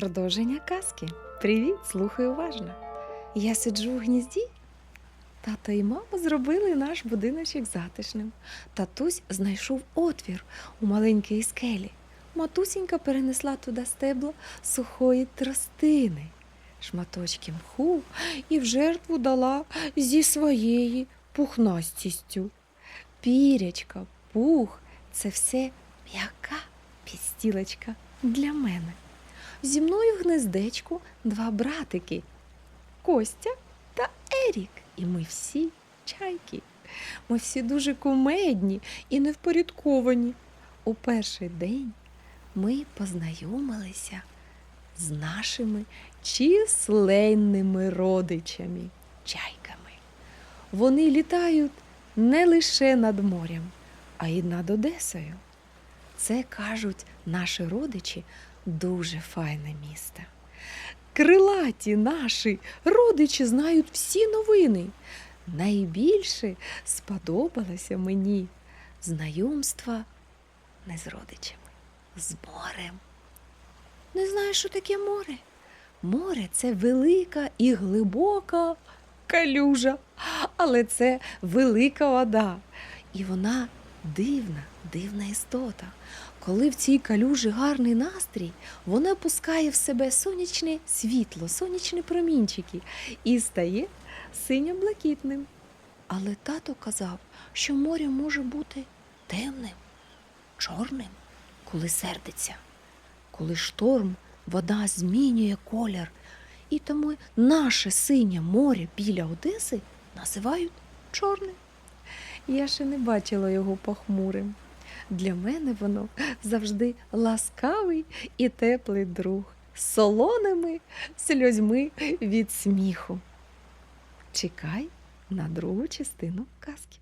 Продовження казки. Привіт, слухай уважно. Я сиджу в гнізді. Тато і мама зробили наш будиночок затишним. Татусь знайшов отвір у маленькій скелі. Матусінька перенесла туди стебло сухої тростини, шматочки мху і в жертву дала зі своєї пухнастістю. Пірячка, пух це все м'яка підстілочка для мене. Зі мною в гнездечку два братики Костя та Ерік. І ми всі чайки. Ми всі дуже кумедні і невпорядковані. У перший день ми познайомилися з нашими численними родичами, чайками. Вони літають не лише над морем, а й над Одесою. Це кажуть наші родичі дуже файне місто. Крилаті наші родичі знають всі новини. Найбільше сподобалося мені знайомство не з родичами, з морем. Не знаєш, що таке море? Море це велика і глибока калюжа, але це велика вода. І вона дивна, дивна істота. Коли в цій калюжі гарний настрій, вона пускає в себе сонячне світло, сонячні промінчики і стає синьо-блакитним. Але тато казав, що море може бути темним, чорним, коли сердиться. Коли шторм, вода змінює колір. І тому наше синє море біля Одеси називають чорним. Я ще не бачила його похмурим. Для мене воно завжди ласкавий і теплий друг солоними сльозьми від сміху. Чекай на другу частину казки.